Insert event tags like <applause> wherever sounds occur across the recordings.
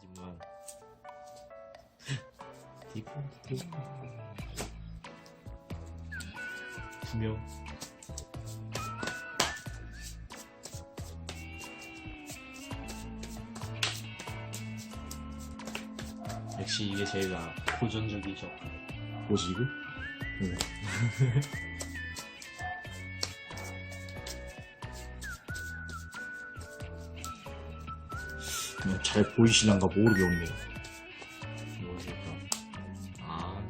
하지만 디콘 두명 역시 이게 제일 나 도전적이죠. 뭐지 이거? <laughs> 그냥 잘 보이시는가 모르겠네. 뭐랄까. 아,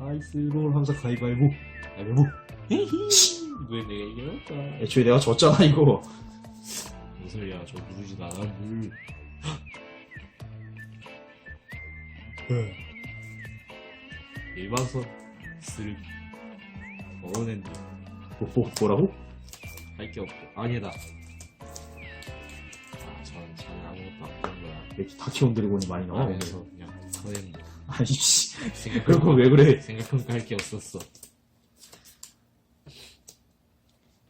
아이스볼 항상 가위바위보. 가위바위보. 왜 내가 이겨놨다. 애초에 내가 졌잖아 이거. 무슨 소리야, 저 누르지도 않아, 물. 일반선, 쓰르기. 먹어낸다. 뭐, 뭐, 뭐라고? 할 게 없고. 아니다. 아, 전, 전 아무것도 안 하는 거야. 왜 이렇게 다키온 드래곤이 많이 나와? 안에서 그냥 커낸다. 아이씨. 생각, 그럴 거면 왜 그래? 생각해보니까 할게 없었어.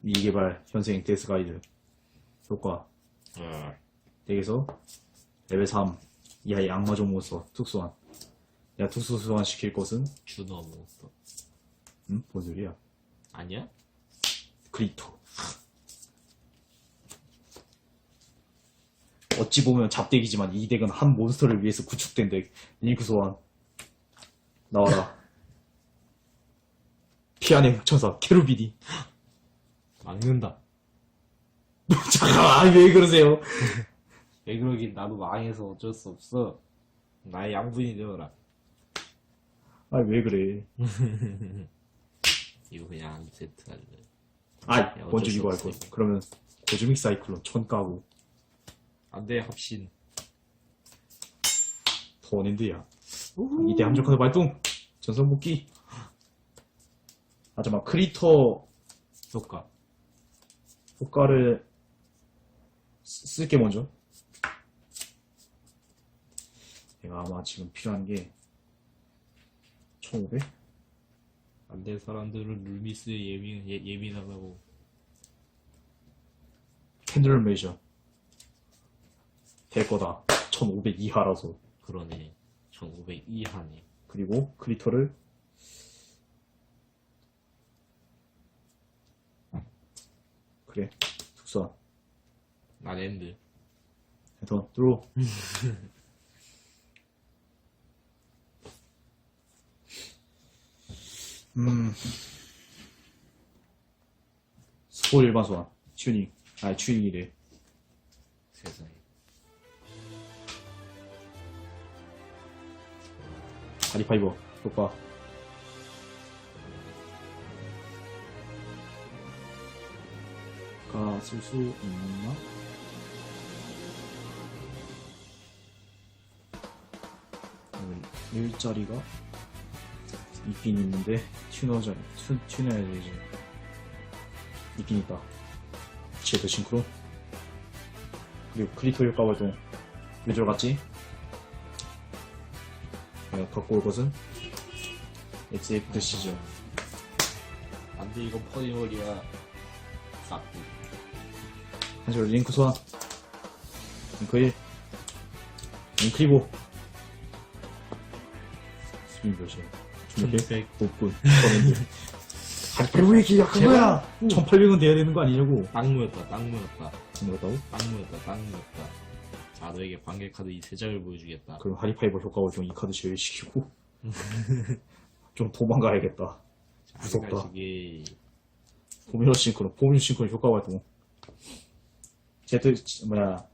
이 개발 현생 데스 가이드. 효과. 어. 덱에서 레벨 3 이하의 악마 종 몬스터 특수한. 내가 특수 소환 시킬 것은 준어 몬스터. 응? 뭔 소리야? 아니야? 그리토. 어찌 보면 잡덱이지만 이 덱은 한 몬스터를 위해서 구축된 덱. 링크 소환. 나와라. 피안의 흑천사 케루비디. 막는다. <laughs> 잠깐만, 왜 그러세요? 왜 그러긴 나도 망해서 어쩔 수 없어. 나의 양분이 되어라. 아니, 왜 그래? <laughs> 이거 그냥 안 세트 할래. 아, 야, 어쩔 먼저 수 이거 할 없어, 거. 이거. 그러면 고즈믹 사이클론 천 까고 안돼 합신. 더원핸드야. 이때 함정 카드 발동. 전선 복귀. 아, 잠깐만, 크리터 효과. 효과를 쓰- 쓸게 먼저. 내가 아마 지금 필요한 게 1500? 안돼 사람들은 룰미스에 예민 예, 예민하다고. 캔들 메이저 될 거다. 1500 이하라서. 그러네. 1500 이하네. 그리고 크리터를 그래 특수한 난 엔드. 더 들어 <laughs> 음 스포 일반 소환 튜닝 아니 튜닝이래 세상에. 하리파이버 효과 가쓸 수 있나? 음, 일자리가 있긴 있는데 튜너자리 튜, 튜너야 되지 있긴 있다. 제드 싱크로. 그리고 크리터 효과 발동 뇌절 같지? 내가 갖고 올 것은 XX 시즌 안돼 이건 퍼니월이야. 싹구. 한줄 링크 소환 링크 1 링크리보 스민 몇이야? 1600? 높군 왜 이렇게 약한 거야? 1800은 돼야 되는 거 아니냐고. 뭐였다고? 딱 모였다. 딱 모였다. 자 너에게 관계 카드 이 세 장을 보여주겠다. 그럼 하리파이버 효과 발동 이 카드 제외시키고 <laughs> 좀 도망가야겠다 무섭다. 자식이 포뮬러 싱크로 포뮬러 싱크로 효과 발동 제트 뭐야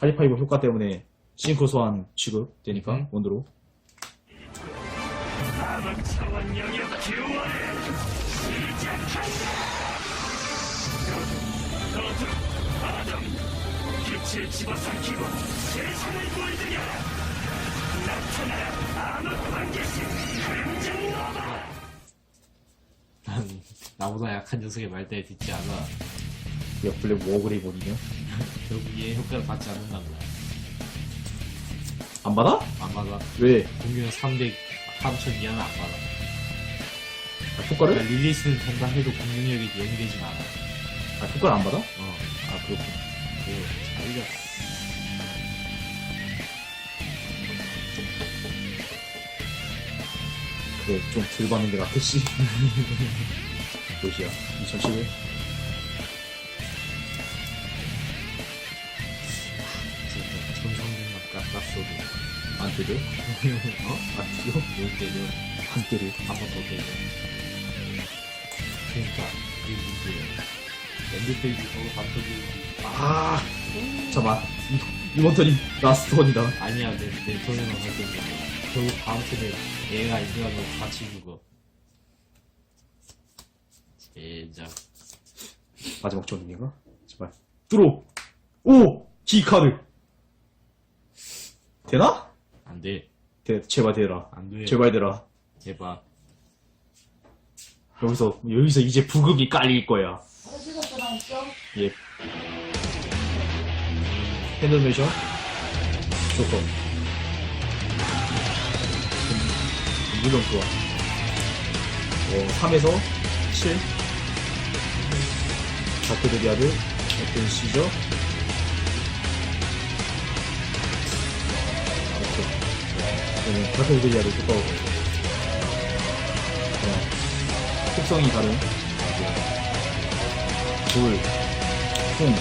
하리파이버 효과 때문에 싱크로 소환 취급 되니까 음. 원으로 빛을 집어삼키고 세상을 보여주냐 나타나라 암흑 관계신 그림자 너마 난 나보다 약한 녀석의 말대에 듣지 않아. 야 블랙 워그레이본이냐 결국 얘 효과를 받지 않는단 말이야. 안 받아? 안 받아. 왜? 공유는 300, 3000 이하는 안 받아. 아, 효과를? 그러니까 릴리스는 된다 해도 공격력이 0이 되진 않아. 아 효과를 안 받아? 어. 아 그렇군 알려. 그래 좀덜 받는 게 낫겠지 몇이야 2011 진짜 천성능만 깎았어도 안 때려? 어? 안 때려? 못 때려. 안 때려 한번더 때려. 그러니까 이게 문제야. 엔드페이지 저거 받쳐주고 아 잠깐만 이- 이번 턴이 라스트 턴이다 아니야 내, 내 손에만 할 때는 결국 다음 턴에 얘가 이겨가지고 같이 죽어. 제작. 마지막 전인가? 제발 뚫어 오! 키카드 되나? 안 돼. 돼, 제발 되라 안 돼. 제발 되라 제발. 여기서 여기서 이제 부급이 깔릴 거야 있어? 예. 핸들메이션 조금 물론 좋아. 어, 3에서 7 다크드리아드 어떤 시죠? 오케이. 그러면 다크드리아드 효과가 어, 특성이 다른 불, 풍,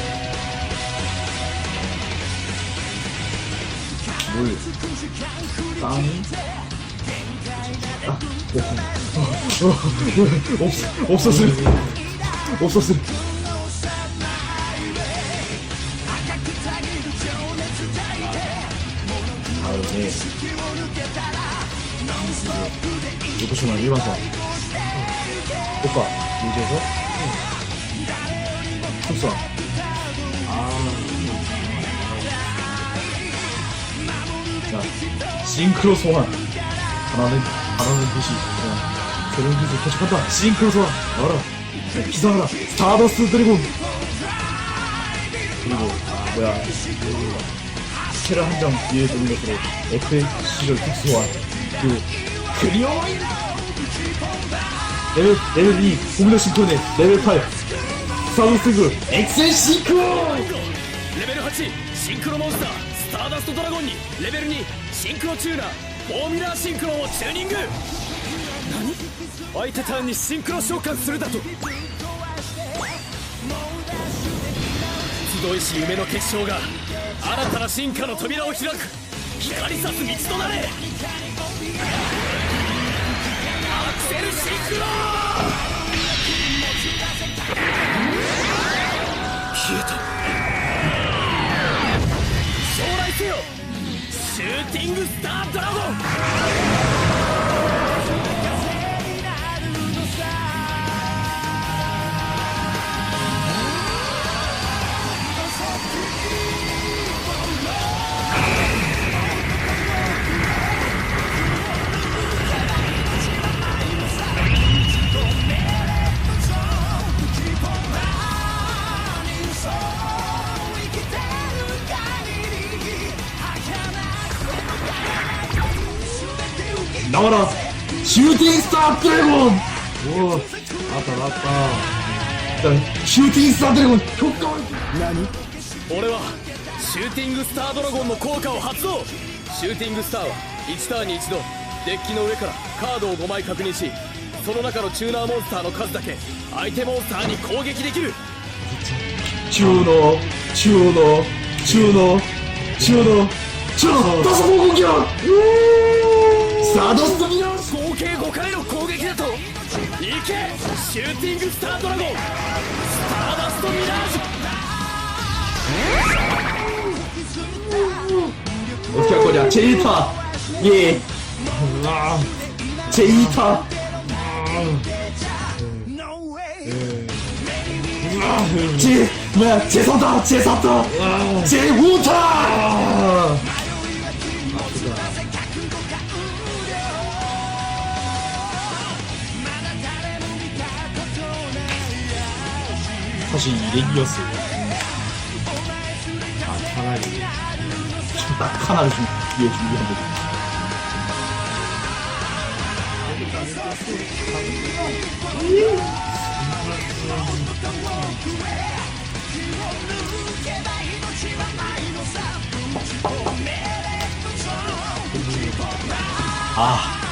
물, 땅이, 아, 오, 어, 없, 없었음, 없었음. 다음에, 요코시마 일반선, 효과, 유지해서, 특성, 자, 싱크로 소환. 하나는, 하나는 뜻이, 어, 새로운 기술 개척한다. 싱크로 소환. 나와라. 자, 기사하라. 스타더스트 드래곤. 그리고, 뭐야. 스테라 한장 뒤에 두는 것으로 에프의 시절 특수 소환. 그리고, 클리어! 레벨, 레벨 2, 공격 싱크로네. 레벨 8. 草を防ぐ。液戦進行レベル8シンクロモンスタースターダストドラゴンにレベル2シンクロチューナーフォーミュラーシンクロンをチューニング。何？相手ターンにシンクロ召喚するだと。集いし夢の結晶が新たな進化の扉を開く。光さす道となれ。アクセルシンクロューティングスタードラゴンだからシューティングスタードラゴン。おおあった。あったシューティングスタードラゴン許可何？俺はシューティングスタードラゴンの効果を発動。シューティングスターは1ターンに1度デッキの上からカードを5枚確認しその中のチューナーモンスターの数だけ相手モンスターに攻撃できる。チューノチューノチューノチューノチューノ出す方向機だうーサドスミラン合計5回の攻撃だといけシューティングスタードラゴンスターダストミラージュオッケゃチェイターイエーチェイターチェ、チェサタチェサタチェウォーター 사실 이렉이었어요. 아, 차라리 딱 하나를 좀 위에 준비한 거죠. 아.